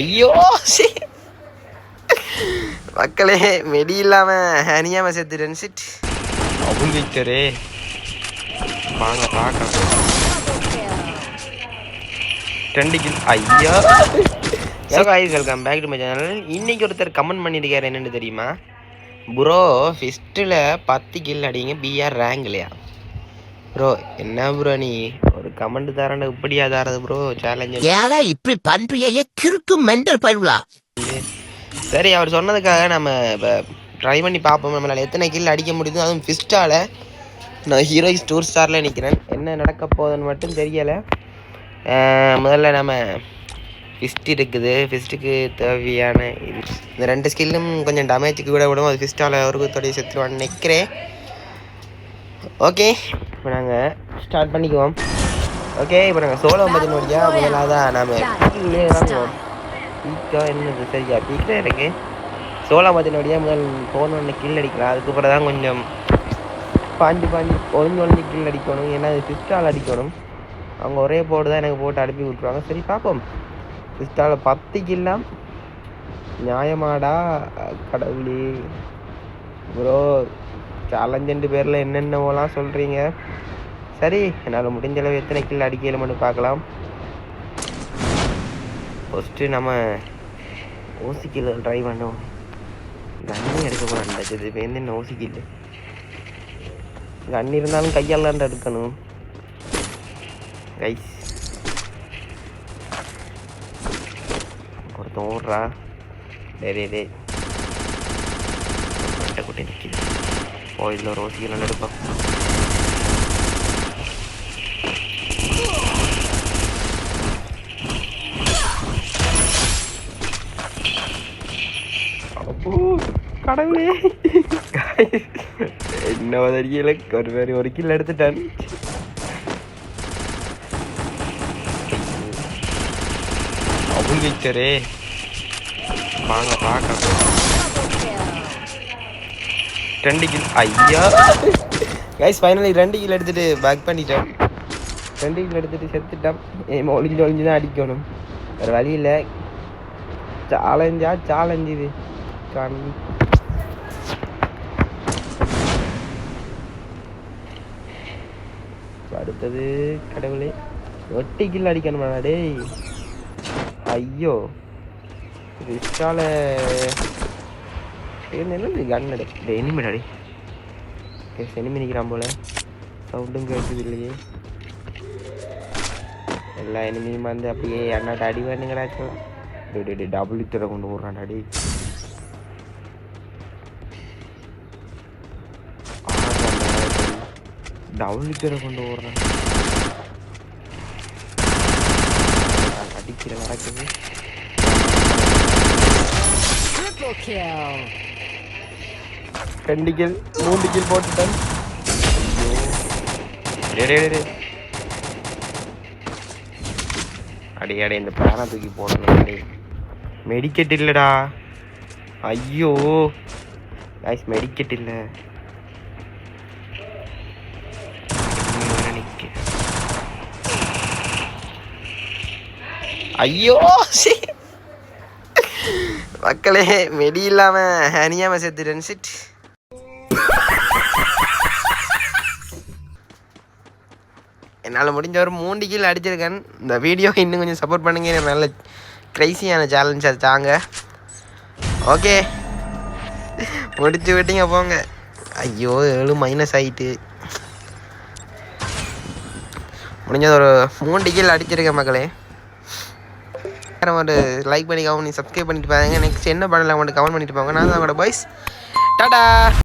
ஐயோ சி. மக்களே வெடி இல்லாம அணியாம செத்துட்டேன் சிட் அபுல் விக்டரே வாங்க பார்க்கலாம். ரெண்டு கில் ஐயா. So guys welcome back to my channel இன்னைக்கு ஒருத்தர் கமெண்ட் பண்ணியிருக்காரு என்னென்னு தெரியுமா? ப்ரோ ஃபிஸ்ட்டில் பத்து கில் அடிங்க பிஆர் ரேங்க் இல்லையா ப்ரோ என்ன ப்ரோ நீ? ஒரு கமெண்ட் தரேன் இப்படியா தரது ப்ரோ சேலஞ்சு ஏடா இப்படி பண்றியே கிறுக்கு மெண்டல் பயிர்களா சரி அவர் சொன்னதுக்காக நம்ம இப்போ ட்ரை பண்ணி பார்ப்போம். நம்மளால் எத்தனை கில் அடிக்க முடியுது அதுவும் ஃபிஸ்டால் நான் ஹீரோயிஸ் டூர் ஸ்டாரில் நிற்கிறேன் என்ன நடக்க போகுதுன்னு மட்டும் தெரியலை. முதல்ல நம்ம ஃபிஸ்ட் இருக்குது. ஃபிஸ்ட்டுக்கு தேவையான இந்த ரெண்டு ஸ்கில்லும் கொஞ்சம் டேமேஜுக்கு கூட விடும். அது ஃபிஸ்டால் ஒரு தொடைய செத்துருவான்னு நினைக்கிறேன். ஓகே இப்போ நாங்கள் ஸ்டார்ட் பண்ணிக்குவோம். ஓகே இப்போ நாங்கள் சோலோ ஐம்பது நோடியா முதலாவதாக நாம் கீழே இறங்குவோம். பீக்கா என்னது? சரியா பீக்கா இருக்கு சோளம் ஐம்பது முதல் போனோன்னு கில் அடிக்கலாம். அதுக்கப்புறம் தான் கொஞ்சம் பாஞ்சு பாஞ்சு ஒளிஞ்சு ஒளிஞ்சு கில் அடிக்கணும். ஏன்னா அது சிஸ்டால் அடிக்கணும். அவங்க ஒரே போர்டு தான் எனக்கு போட்டு அனுப்பி விட்ருவாங்க சரி பார்ப்போம். ஃபிஸ்டால் பத்து கில்லாம் நியாயமாடா கடவுளே. ப்ரோ சேலஞ்சுண்டு பேரில் என்னென்னவோலாம் சொல்கிறீங்க சரி என்னால் முடிஞ்ச அளவு எத்தனை கில் அடிக்கலும்னு பார்க்கலாம். ஃபஸ்ட்டு நம்ம ஓசிக்கில் ட்ரை பண்ணுவோம் கண்ணி எடுக்க போகிறான்டா இது இப்போ என்ன ஓசிக்கில் கண்ணி இருந்தாலும் கையால் தான் எடுக்கணும். கைஸ் ஒருத்தன் ஓடுறா டே டே டே குட்டி நிற்கிது ஓசிக்கில் எடுப்போம் அப்போ கடவுளே. என்ன தெரியல ஒரு மாதிரி ஒரு கில் எடுத்துட்டான். அபுல் விக்டரே வாங்க பார்க்கலாம். ரெண்டு கில் ஐயா. கைஸ் ஃபைனலி ரெண்டு கில் எடுத்துட்டு பேக் பண்ணிட்டேன் ரெண்டு கில் எடுத்துட்டு செத்துட்டான் ஏமா ஒளிஞ்சு ஒளிஞ்சு தான் அடிக்கணும். வேறு வழி இல்லை. சேலஞ்சா சேலஞ்சு இது. அடுத்தது கடவுளே. ஒட்டி கில் அடிக்கணுமாடா டேய். ஐயோ. ரிஸ்டால என்னது கன் அடி டே அடி டே எனிமி நிற்கிறான் போல. சவுண்டும் கேட்குது இல்லையே எல்லா எனிமியும் வந்து அப்படியே அண்ணாட்ட அடி வேணுங்கடாச்சும் டே டே டபுள் திரை கொண்டு போடுறான் அடி டபுள் திரை கொண்டு விட்றான் அடிக்கிற நடக்குது. Triple kill. ரெண்டு கில் மூணு கில் போட்டுட்டேன். டே டே அடி இந்த பேரா தூக்கி போடணும் அடி. மெடிக்கெட் இல்லைடா. ஐயோ. காய்ஸ் மெடிக்கெட் இல்லை. ஐயோ மக்களே மெடி இல்லாமல் அணியாம செத்துட்டேன் சிட் என்னால் முடிஞ்ச ஒரு மூணு கீழ் அடிச்சிருக்கேன். இந்த வீடியோ இன்னும் கொஞ்சம் சப்போர்ட் பண்ணுங்க. எனக்கு நல்ல க்ரைஸியான சேலஞ்ச் அது தாங்க. ஓகே முடிச்சு விட்டீங்க போங்க. ஐயோ ஏழு மைனஸ் ஆகிட்டு முடிஞ்சது ஒரு மூணு கீழ் அடிச்சிருக்கேன் மக்களே. வேறு ஒரு லைக் பண்ணி நீ சப்ஸ்கிரைப் பண்ணிட்டு பாருங்க. நெக்ஸ்ட் என்ன பண்ணலாம் மட்டும் கமெண்ட் பண்ணிட்டு போங்க. நான் தான் உங்களோட பாய்ஸ் டாடா